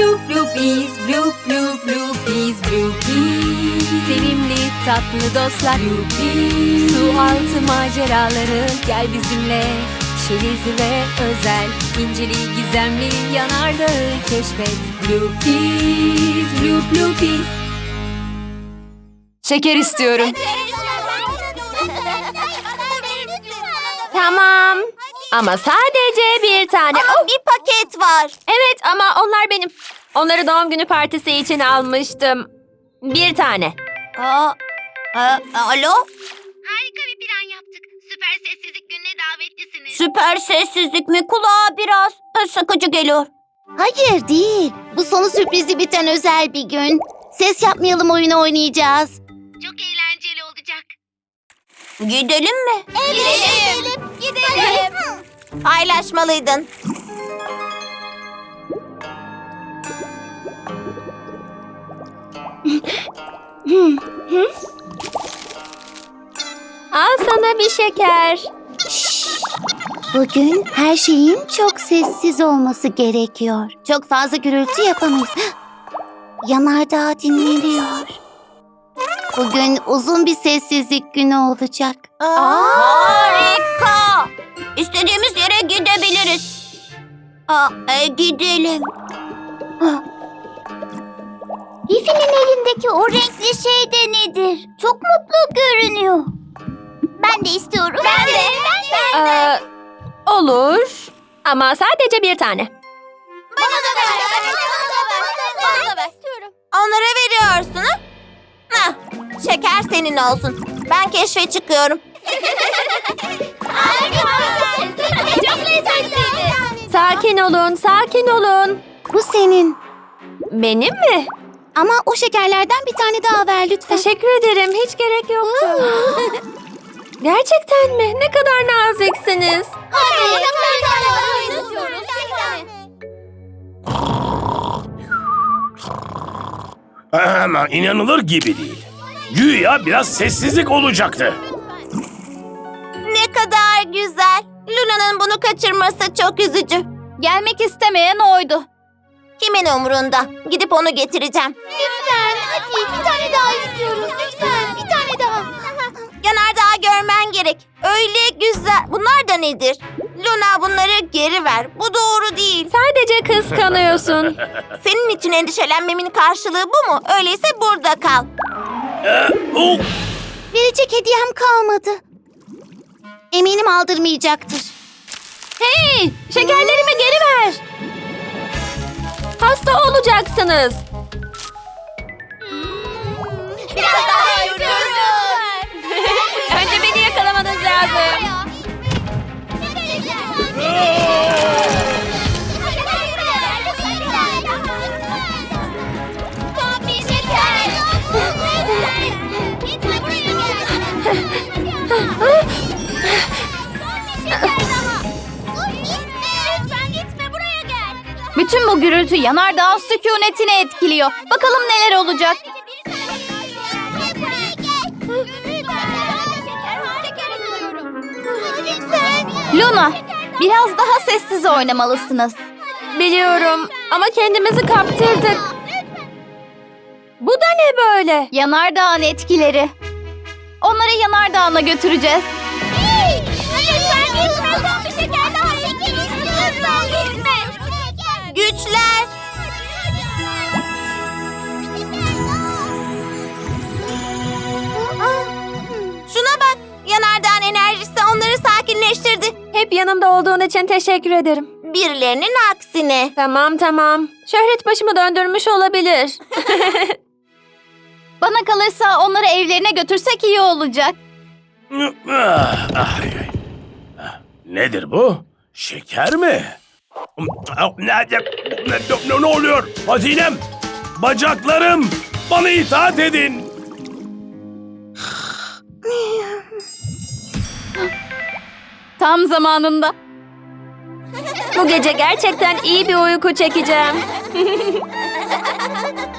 blue bluebees, blue blue bluebees, bluebees. Sevimli tatlı dostlar bluebees. Su altı maceraları gel bizimle. Çerezi ve özel, inceli gizemli yanardağı keşfet. Bluebees, blue bluebees. Şeker istiyorum. Tamam. Ama sadece bir tane. Oh, bir paket var. evet ama onlar benim. Onları doğum günü partisi için almıştım. Bir tane. Aa, a- alo? Harika bir plan yaptık. Süper sessizlik gününe davetlisiniz. Süper sessizlik mi? Kulağa biraz sıkıcı geliyor. Hayır değil. Bu sonu sürprizi biten özel bir gün. Ses yapmayalım oyunu oynayacağız. Çok eğlenceli olacak. Gidelim mi? Gidelim. Gidelim. Paylaşmalıydın. Al sana bir şeker. Bugün her şeyin çok sessiz olması gerekiyor. Çok fazla gürültü yapamayız. Yanardağ dinleniyor. Bugün uzun bir sessizlik günü olacak. Harika! İstediğimiz yere gidebiliriz. Aa, e, gidelim. Bifi'nin elindeki o renkli şey de nedir? Çok mutlu görünüyor. Ben de istiyorum. Ben de. Ben de. Ee, olur. Ama sadece bir tane. Bana da ver. Bana da ver. Onlara veriyorsun ha? Hah, şeker senin olsun. Ben keşfe çıkıyorum. Lezzetliydi. Sakin olun, sakin olun. Bu senin. Benim mi? Ama o şekerlerden bir tane daha ver lütfen. Teşekkür ederim. Hiç gerek yoktu. Gerçekten mi? Ne kadar naziksiniz. Hadi. Ama inanılır gibi değil. Güya biraz sessizlik olacaktı. Ne kadar güzel. Luna'nın bunu kaçırması çok üzücü. Gelmek istemeyen oydu. Kimin umurunda? Gidip onu getireceğim. Lütfen hadi bir tane daha istiyoruz. Lütfen bir tane daha. Yanardağ görmen gerek. Öyle güzel. Bunlar da nedir? Luna bunları geri ver. Bu doğru değil. Sadece kıskanıyorsun. Senin için endişelenmemin karşılığı bu mu? Öyleyse burada kal. Ee, oh, Verecek hediyem kalmadı. Eminim aldırmayacaktır. hey! Şekerlerimi geri ver. Hasta olacaksınız. Biraz daha Bütün bu gürültü yanardağ sükunetini etkiliyor. Bakalım neler olacak. Luna, biraz daha sessiz oynamalısınız. Biliyorum ama kendimizi kaptırdık. Bu da ne böyle? Yanardağın etkileri. Onları yanardağına götüreceğiz. Güçler. Şuna bak. Yanardağın enerjisi onları sakinleştirdi. Hep yanımda olduğun için teşekkür ederim. Birilerinin aksine. Tamam tamam. Şöhret başımı döndürmüş olabilir. Bana kalırsa onları evlerine götürsek iyi olacak. ah, ay, ay. Ah, Nedir bu? Şeker mi? Ah, Nerede? Ne, ne, ne oluyor? Hazinem! Bacaklarım! Bana itaat edin! Tam zamanında. Bu gece gerçekten iyi bir uyku çekeceğim.